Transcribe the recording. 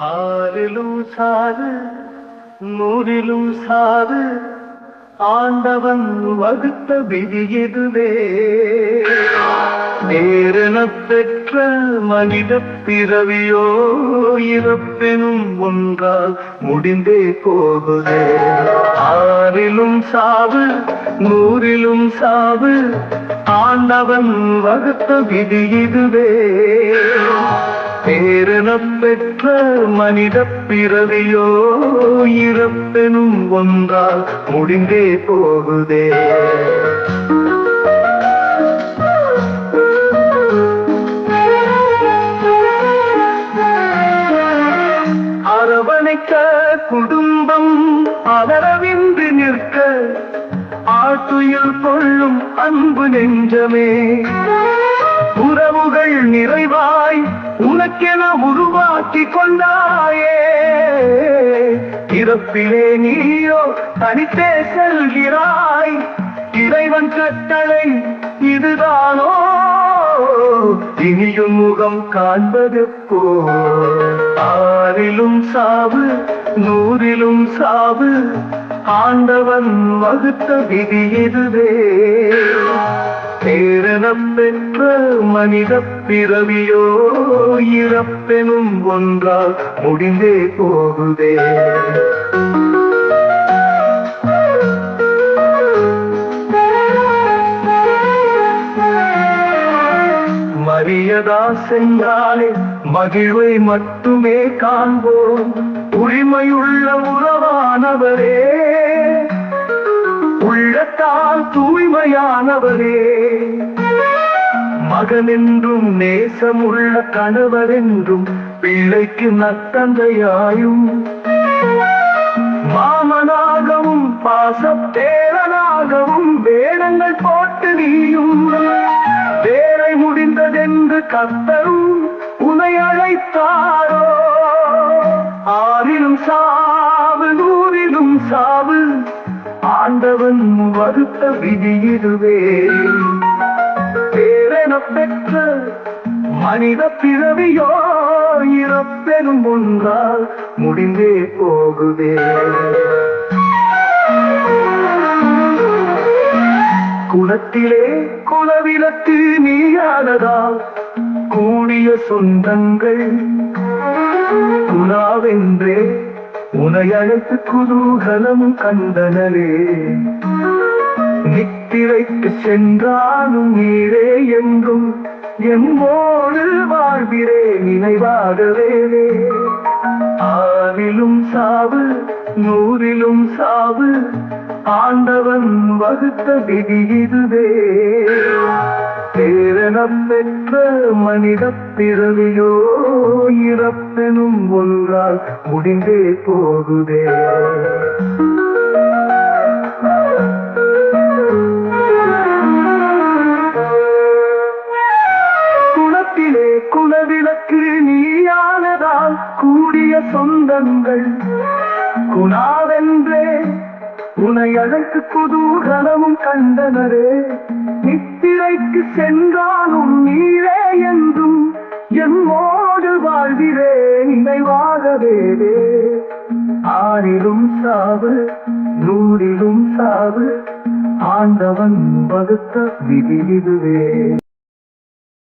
ஆறிலும் சாறு நூறிலும் சாறு ஆண்டவன் வகுத்த விதி இதுவே. நேரெனப் பெற்ற மனித பிறவியோ இறப்பெனும் ஒன்றால் முடிந்தே போகுதே. ஆறிலும் சாவு நூறிலும் சாவு ஆண்டவன் வகுத்த விதி இதுவே. பேரெனப் பெற்ற மனித பிறவியோ இறப்பெனும் ஒன்றால் முடிந்தே போகுதே. அரவணைக்க குடும்பம் அதரவின்றி நிற்க ஆட்டுயில் கொள்ளும் அன்பு நெஞ்சமே. உறவுகள் நிறைவாய் உனக்கென உருவாக்கி கொண்டாயே. இறப்பிலே நீயோ தனித்தே செல்கிறாய். இறைவன் கட்டளை இதுதானோ? இனியும் முகம் காண்பது போ. ஆறிலும் சாவு நூறிலும் சாவு ஆண்டவன் வகுத்த விதி இதுவே. பேரனம் பெற்ற மனித பிறவியோ இறப்பெனும் ஒன்றால் முடிந்தே போகுதே. மரியதா சென்றாலே மகிழ்வை மட்டுமே காண்போம். உரிமையுள்ள உறவானவரே. உள்ளத்தால் தூய்மையானவரே. மகனென்றும் நேசமுள்ள கணவர் என்றும் பிள்ளைக்கு நத்தந்தையாயும் மாமனாகவும் பாசப்பேரனாகவும் வேடங்கள் போட்டு நீயும். வேலை முடிந்ததென்று கத்தரும் உனைய அழைத்தாரோ ஆறிலும் சாவு நூறிலும் சாவு. ஆண்டவன் வருத்த விதி இதுவே. பேரென பெற்ற மனித பிறவியோ இறப்பெனும் ஒன்றால் முடிந்தே போகுதே. குலத்திலே குலவிலக்கு நீயானதால் கூடிய சொந்தங்கள் குலாவென்றே உனை அழைத்து குதூகலம் கண்டனரே நித்திரைக்கு சென்றாலும் நீரே என்றும் எம்மோடு வாழ்கிறே நினைவாகவேவே ஆறிலும் சாவு நூறிலும் சாவு ஆண்டவன் வகுத்த விதி இதுவே. பேரணம் பெற்ற மனித பிறவியோ இறப்பெனும் ஒன்றால் முடிந்தே போகுதே. குளத்திலே குலவிளக்கு நீயானதால் கூடிய சொந்தங்கள். குணாவென்றே உனை அழைத்து குதூகலமும் கண்டனரே. நித்திரைக்கு சென்றாலும் நீரே என்றும் என்னோடு வாழ்கிறே நினைவாகவே. ஆறிலும் சாவு நூறிலும் சாவு ஆண்டவன் வகுத்த விதி இதுவே.